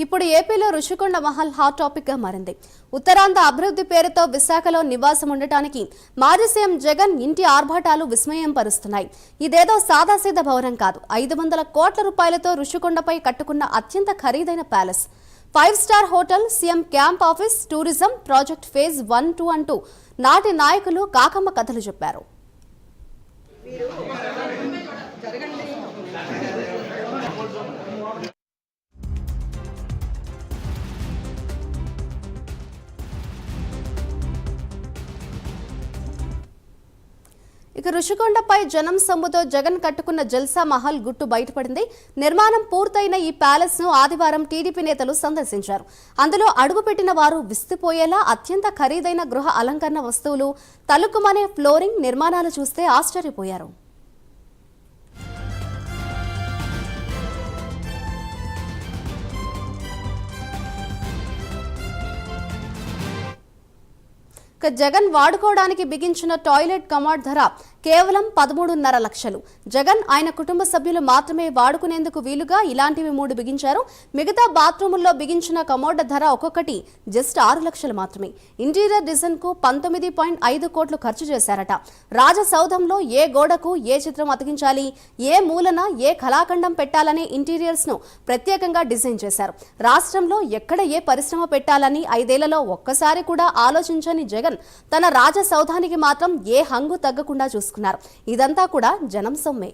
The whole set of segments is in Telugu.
ఇప్పుడు ఏపీలో రుషికొండ మహల్ హాట్ టాపిక్గా మారింది. ఉత్తరాంధ్ర అభివృద్ధి పేరుతో విశాఖలో నివాసం ఉండటానికి మాజీ సీఎం జగన్ ఇంటి ఆర్భాటాలు విస్మయం పరుస్తున్నాయి. ఇదేదో సాదాసీద భవనం కాదు. ఐదు వందల కోట్ల రూపాయలతో రుషికొండపై కట్టుకున్న అత్యంత ఖరీదైన palace. Five star hotel CM camp office tourism project phase one two అంటూ నాటి నాయకులు కాకమ్మ కథలు చెప్పారు. ఇక ఋషికొండపై జనం సొమ్ముతో జగన్ కట్టుకున్న జల్సా మహల్ గుట్టు బయటపడింది. నిర్మాణం పూర్తయిన ఈ ప్యాలెస్ను ఆదివారం టీడీపీ నేతలు సందర్శించారు. అందులో అడుగుపెట్టిన వారు విస్తుపోయేలా అత్యంత ఖరీదైన గృహ అలంకరణ వస్తువులు తలుకుమనే ఫ్లోరింగ్ నిర్మాణాలు చూస్తే ఆశ్చర్యపోయారు. జగన్ వాడుకోవడానికి బిగించిన టాయిలెట్ కమాడ్ ధర కేవలం పదమూడున్నర లక్షలు. జగన్ ఆయన కుటుంబ సభ్యులు మాత్రమే వాడుకునేందుకు వీలుగా ఇలాంటివి మూడు బిగించారు. మిగతా బాత్రూముల్లో బిగించిన కమోడ్ ధర ఒక్కొక్కటి జస్ట్ ఆరు లక్షలు మాత్రమే. ఇంటీరియర్ డిజైన్కు పంతొమ్మిది పాయింట్ ఐదు కోట్లు ఖర్చు చేశారట. రాజసౌధంలో ఏ గోడకు ఏ చిత్రం అతికించాలి? ఏ మూలన ఏ కళాఖండం పెట్టాలనే ఇంటీరియర్స్ను ప్రత్యేకంగా డిజైన్ చేశారు. రాష్ట్రంలో ఎక్కడ ఏ పరిశ్రమ పెట్టాలని ఐదేళ్ళలో ఒక్కసారి కూడా ఆలోచించని జగన్ తన రాజసౌధానికి మాత్రం ఏ హంగు తగ్గకుండా చూసుకున్నారు. ఇదంతా కూడా జనం సొమ్మే.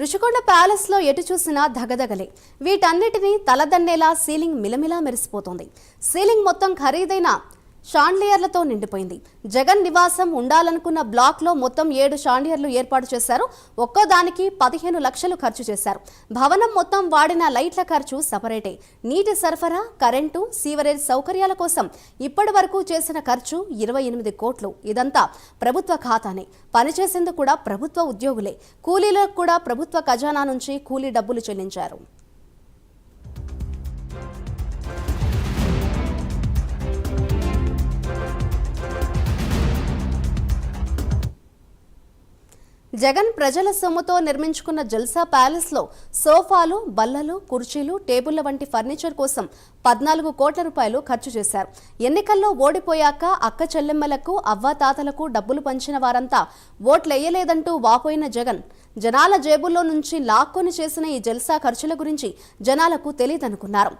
రుషికొండ ప్యాలెస్లో ఎటు చూసినా ధగధగలే. వీటన్నిటినీ తలదన్నేలా సీలింగ్ మిలమిలా మెరిసిపోతుంది. సీలింగ్ మొత్తం ఖరీదైన షాండ్లియర్లతో నిండిపోయింది. జగన్ నివాసం ఉండాలనుకున్న బ్లాక్లో మొత్తం ఏడు షాండ్లియర్లు ఏర్పాటు చేశారు. ఒక్కో దానికి పదిహేను లక్షలు ఖర్చు చేశారు. భవనం మొత్తం వాడిన లైట్ల ఖర్చు సపరేటే. నీటి సరఫరా కరెంటు సీవరేజ్ సౌకర్యాల కోసం ఇప్పటి వరకు చేసిన ఖర్చు ఇరవై ఎనిమిది కోట్లు. ఇదంతా ప్రభుత్వ ఖాతానే. పనిచేసేందుకు కూడా ప్రభుత్వ ఉద్యోగులే. కూలీలకు కూడా ప్రభుత్వ ఖజానా నుంచి కూలీ డబ్బులు చెల్లించారు. జగన్ ప్రజల సొమ్ముతో నిర్మించుకున్న జల్సా ప్యాలెస్లో సోఫాలు బల్లలు కుర్చీలు టేబుళ్ళ వంటి ఫర్నిచర్ కోసం పద్నాలుగు కోట్ల రూపాయలు ఖర్చు చేశారు. ఎన్నికల్లో ఓడిపోయాక అక్క చెల్లెమ్మలకు అవ్వాతాతలకు డబ్బులు పంచిన వారంతా ఓట్లెయ్యలేదంటూ వాపోయిన జగన్. జనాల జేబుల్లో నుంచి లాక్కొని చేసిన ఈ జల్సా ఖర్చుల గురించి జనాలకు తెలియదనుకున్నారు.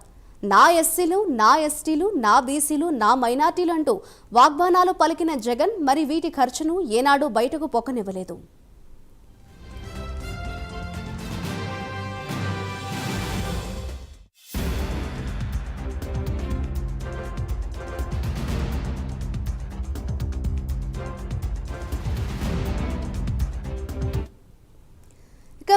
నా ఎస్సీలు నా ఎస్టీలు నా బీసీలు నా మైనార్టీలు అంటూ వాగ్బానాలు పలికిన జగన్ మరి వీటి ఖర్చును ఏనాడు బయటకు పొక్కనివ్వలేదు.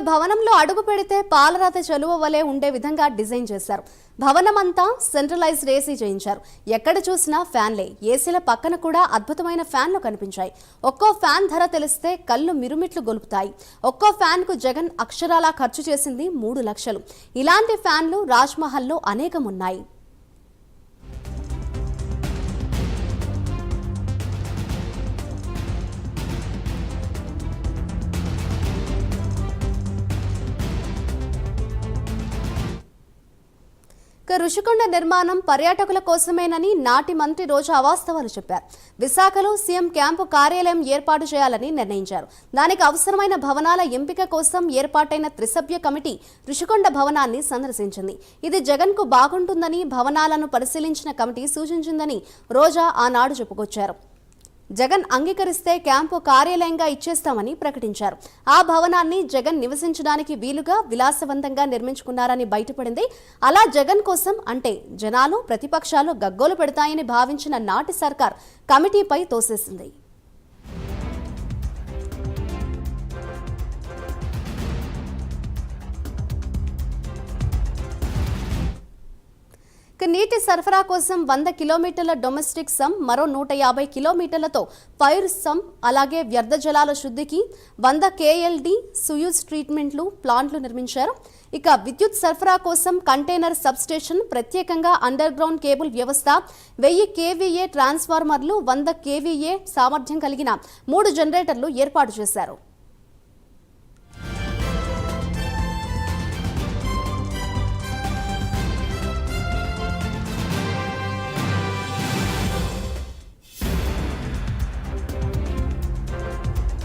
భవనంలో అడుగు పెడితే పాలరాత చలువ వలె ఉండే విధంగా డిజైన్ చేశారు. భవనం అంతా సెంట్రలైజ్డ్ ఏసీ చేయించారు. ఎక్కడ చూసినా ఫ్యాన్లే. ఏసీల పక్కన కూడా అద్భుతమైన ఫ్యాన్లు కనిపించాయి. ఒక్కో ఫ్యాన్ ధర తెలిస్తే కళ్ళు మిరుమిట్లు గొలుపుతాయి. ఒక్కో ఫ్యాన్కు జగన్ అక్షరాలా ఖర్చు చేసింది మూడు లక్షలు. ఇలాంటి ఫ్యాన్లు రాజ్మహల్లో అనేకం ఉన్నాయి ఇక నిర్మాణం పర్యాటకుల కోసమేనని నాటి మంత్రి రోజా అవాస్తవాలు చెప్పారు. విశాఖలో సీఎం క్యాంపు కార్యాలయం ఏర్పాటు చేయాలని నిర్ణయించారు. దానికి అవసరమైన భవనాల ఎంపిక కోసం ఏర్పాటైన త్రిసభ్య కమిటీ ఋషికొండ భవనాన్ని సందర్శించింది. ఇది జగన్కు బాగుంటుందని భవనాలను పరిశీలించిన కమిటీ సూచించిందని రోజా ఆనాడు చెప్పుకొచ్చారు. జగన్ అంగీకరిస్తే క్యాంపు కార్యాలయంగా ఇచ్చేస్తామని ప్రకటించారు. ఆ భవనాన్ని జగన్ నివసించడానికి వీలుగా విలాసవంతంగా నిర్మించుకున్నారని బయటపడింది. అలా జగన్ కోసం అంటే జనాలు ప్రతిపక్షాలు గగ్గోలు పెడతాయని భావించిన నాటి సర్కార్ కమిటీపై తోసేసింది. నీటి సరఫరా కోసం వంద కిలోమీటర్ల డొమెస్టిక్ సమ్ మరో నూట యాభై కిలోమీటర్లతో ఫైర్ సమ్ అలాగే వ్యర్థ జలాల శుద్ధికి వంద కేఎల్డి సుయూజ్ ట్రీట్మెంట్లు ప్లాంట్లు నిర్మించారు. ఇక విద్యుత్ సరఫరా కోసం కంటైనర్ సబ్స్టేషన్ ప్రత్యేకంగా అండర్ గ్రౌండ్ కేబుల్ వ్యవస్థ వెయ్యి కేవీఏ ట్రాన్స్ఫార్మర్లు వంద కేవీఏ సామర్థ్యం కలిగిన మూడు జనరేటర్లు ఏర్పాటు చేశారు.